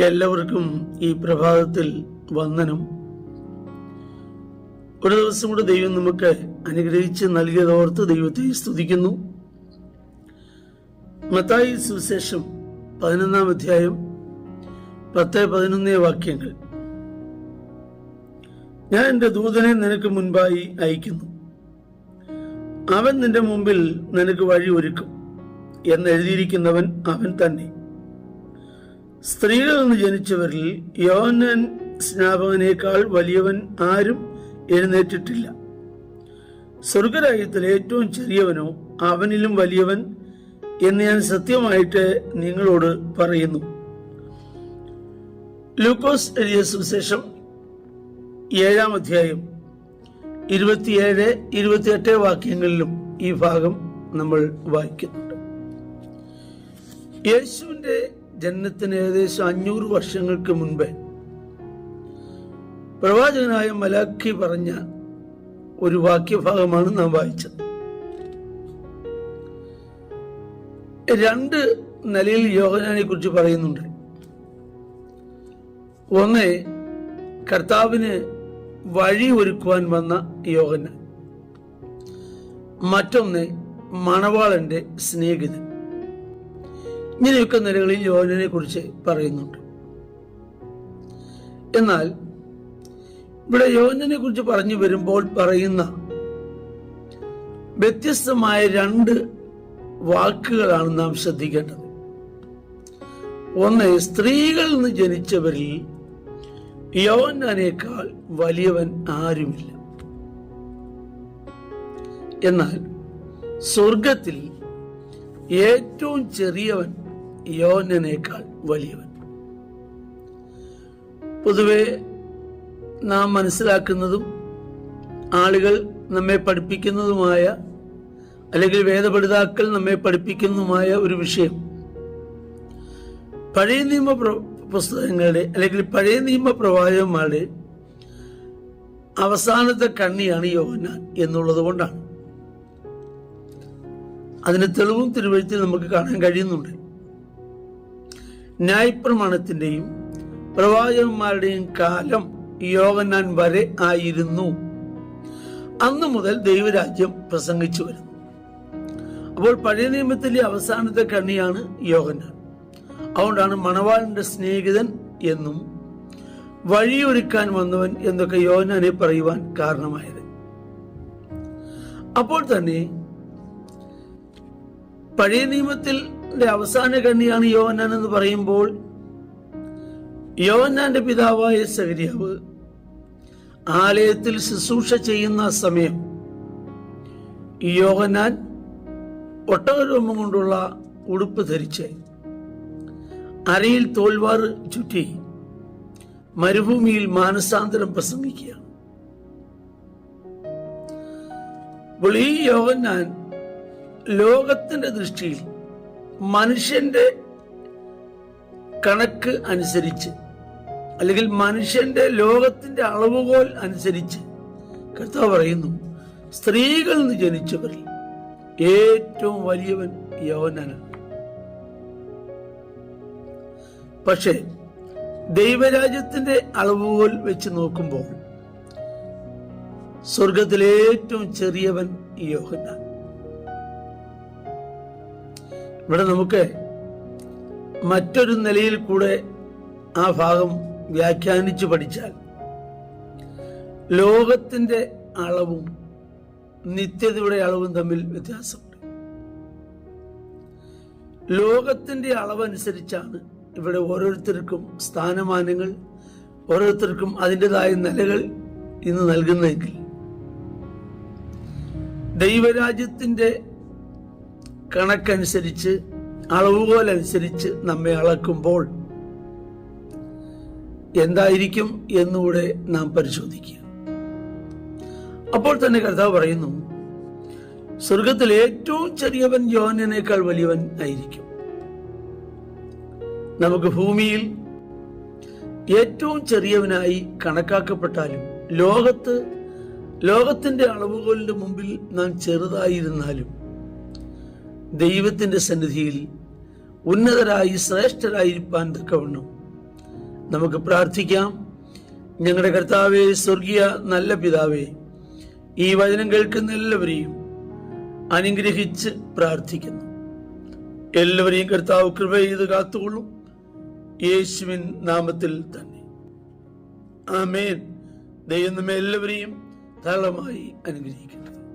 എല്ലാവർക്കും ഈ പ്രഭാതത്തിൽ വന്ദനം. ഒരു ദിവസം കൂടെ ദൈവം നമുക്ക് അനുഗ്രഹിച്ച് നൽകിയതോർത്ത് ദൈവത്തെ സ്തുതിക്കുന്നു. മത്തായി സുവിശേഷം പതിനൊന്നാം അധ്യായം പത്ത് പതിനൊന്നേ വാക്യങ്ങൾ. ഞാൻ എന്റെ ദൂതനെ നിനക്ക് മുൻപായി അയക്കുന്നു. അവൻ നിന്റെ മുമ്പിൽ നിനക്ക് വഴി ഒരുക്കും എന്ന് എഴുതിയിരിക്കുന്നവൻ അവൻ തന്നെ. സ്ത്രീകളിൽ നിന്ന് ജനിച്ചവരിൽ യോനൻ സ്നാപകനേക്കാൾ വലിയവൻ ആരും എഴുന്നേറ്റിട്ടില്ല. സ്വർഗരാജ്യത്തിൽ ഏറ്റവും ചെറിയവനോ അവനിലും വലിയവൻ എന്ന് ഞാൻ സത്യമായിട്ട് നിങ്ങളോട് പറയുന്നു. ലൂക്കോസ് എഴുതിയ സുവിശേഷം ഏഴാം അധ്യായം ഇരുപത്തിയേഴ് ഇരുപത്തിയെട്ട് വാക്യങ്ങളിലും ഈ ഭാഗം നമ്മൾ വായിക്കുന്നുണ്ട്. യേശുവിന്റെ ജനനത്തിന് ഏകദേശം അഞ്ഞൂറ് വർഷങ്ങൾക്ക് മുൻപേ പ്രവാചകനായ മലാഖി പറഞ്ഞ ഒരു വാക്യഭാഗമാണ് നാം വായിച്ചത്. രണ്ട് നിലയിൽ യോഹനാനെ കുറിച്ച് പറയുന്നുണ്ട്. ഒന്ന് കർത്താവിന് വഴി ഒരുക്കുവാൻ വന്ന യോഹന മറ്റൊന്ന് മണവാളന്റെ സ്നേഹിതൻ. ഇങ്ങനെയൊക്കെ നിലകളിൽ യോജനയെ കുറിച്ച് പറയുന്നുണ്ട്. എന്നാൽ ഇവിടെ യോജനയെ കുറിച്ച് പറഞ്ഞു വരുമ്പോൾ പറയുന്ന വ്യത്യസ്തമായ രണ്ട് വാക്കുകളാണ് നാം ശ്രദ്ധിക്കേണ്ടത്. ഒന്ന് സ്ത്രീകളിൽ നിന്ന് ജനിച്ചവരിൽ യോനേക്കാൾ വലിയവൻ ആരുമില്ല. എന്നാൽ സ്വർഗത്തിൽ ഏറ്റവും ചെറിയവൻ യോഹനേക്കാൾ വലിയവൻ. പൊതുവെ നാം മനസ്സിലാക്കുന്നതും ആളുകൾ നമ്മെ പഠിപ്പിക്കുന്നതുമായ അല്ലെങ്കിൽ വേദപഠിതാക്കൾ നമ്മെ പഠിപ്പിക്കുന്നതുമായ ഒരു വിഷയം. പഴയ നിയമ പുസ്തകങ്ങളുടെ അല്ലെങ്കിൽ പഴയ നിയമ പ്രവാചകന്മാരുടെ അവസാനത്തെ കണ്ണിയാണ് യോന എന്നുള്ളത് കൊണ്ടാണ്. അതിന് തെളിവും തിരുവഴുത്തിൽ നമുക്ക് കാണാൻ കഴിയുന്നുണ്ട്. ന്യായപ്രമാണത്തിന്റെയും പ്രവാചകന്മാരുടെയും കാലം യോഗനാൻ വരെ ആയിരുന്നു. അന്ന് മുതൽ ദൈവരാജ്യം പ്രസംഗിച്ചു വരുന്നു. അപ്പോൾ പഴയ നിയമത്തിലെ അവസാനത്തെ കണ്ണിയാണ് യോഗനാൻ അതുകൊണ്ടാണ് മണവാളിന്റെ സ്നേഹിതൻ എന്നും വഴിയൊരുക്കാൻ വന്നവൻ എന്നൊക്കെ യോഹന്നാനെ പറയുവാൻ കാരണമായത്. അപ്പോൾ തന്നെ പഴയ നിയമത്തിൽ അവസാന കണ്ണിയാണ് യോഹന്നാൻ എന്ന് പറയുമ്പോൾ യോഹന്നാന്റെ പിതാവായ സഹരിയാവ് ആലയത്തിൽ ശുശ്രൂഷ ചെയ്യുന്ന സമയം യോഹന്നാൻ ഒട്ടകരോമം കൊണ്ടുള്ള ഉടുപ്പ് ധരിച്ച് അരയിൽ തോൽവാർ ചുറ്റി മരുഭൂമിയിൽ മാനസാന്തരം പ്രസംഗിക്കുക അപ്പോൾ ഈ യോഹന്നാൻ ലോകത്തിന്റെ ദൃഷ്ടിയിൽ മനുഷ്യന്റെ കണക്ക് അനുസരിച്ച് അല്ലെങ്കിൽ മനുഷ്യന്റെ ലോകത്തിന്റെ അളവുകോൽ അനുസരിച്ച് കർത്താവ് പറയുന്നു സ്ത്രീകളിൽ നിന്ന് ജനിച്ചവരിൽ ഏറ്റവും വലിയവൻ യോഹനാനാണ് പക്ഷേ ദൈവരാജ്യത്തിന്റെ അളവുകോൽ വെച്ച് നോക്കുമ്പോൾ സ്വർഗത്തിലേറ്റവും ചെറിയവൻ യോഹന്നാൻ. ഇവിടെ നമുക്ക് മറ്റൊരു നിലയിൽ കൂടെ ആ ഭാഗം വ്യാഖ്യാനിച്ചു പഠിച്ചാൽ ലോകത്തിന്റെ അളവും നിത്യതയുടെ അളവും തമ്മിൽ വ്യത്യാസമുണ്ട്. ലോകത്തിന്റെ അളവനുസരിച്ചാണ് ഇവിടെ ഓരോരുത്തർക്കും സ്ഥാനമാനങ്ങൾ ഓരോരുത്തർക്കും അതിന്റെതായ നിലകൾ ഇന്ന് നൽകുന്നതെങ്കിൽ ദൈവരാജ്യത്തിന്റെ കണക്കനുസരിച്ച് അളവുകോലനുസരിച്ച് നമ്മെ അളക്കുമ്പോൾ എന്തായിരിക്കും എന്നുകൂടെ നാം പരിശോധിക്കുക. അപ്പോൾ തന്നെ കർത്താവ് പറയുന്നു സ്വർഗത്തിൽ ഏറ്റവും ചെറിയവൻ യോഹനേക്കാൾ വലിയവൻ ആയിരിക്കും. നമുക്ക് ഭൂമിയിൽ ഏറ്റവും ചെറിയവനായി കണക്കാക്കപ്പെട്ടാലും ലോകത്ത് ലോകത്തിന്റെ അളവുകളിന്റെ മുമ്പിൽ നാം ചെറുതായിരുന്നാലും ദൈവത്തിന്റെ സന്നിധിയിൽ ഉന്നതരായി ശ്രേഷ്ഠരായിരിക്കാൻ തക്കവണ്ണം നമുക്ക് പ്രാർത്ഥിക്കാം. ഞങ്ങളുടെ കർത്താവെ സ്വർഗീയ നല്ല പിതാവെ ഈ വചനം കേൾക്കുന്ന എല്ലാവരെയും അനുഗ്രഹിച്ച് പ്രാർത്ഥിക്കുന്നു. എല്ലാവരെയും കർത്താവ് കൃപ ചെയ്ത് കാത്തുകൊള്ളും. യേശുവിൻ നാമത്തിൽ തന്നെ. ആമേൻ. ദൈവം നമ്മെ എല്ലാവരെയും ധാരാളമായി അനുഗ്രഹിക്കട്ടെ.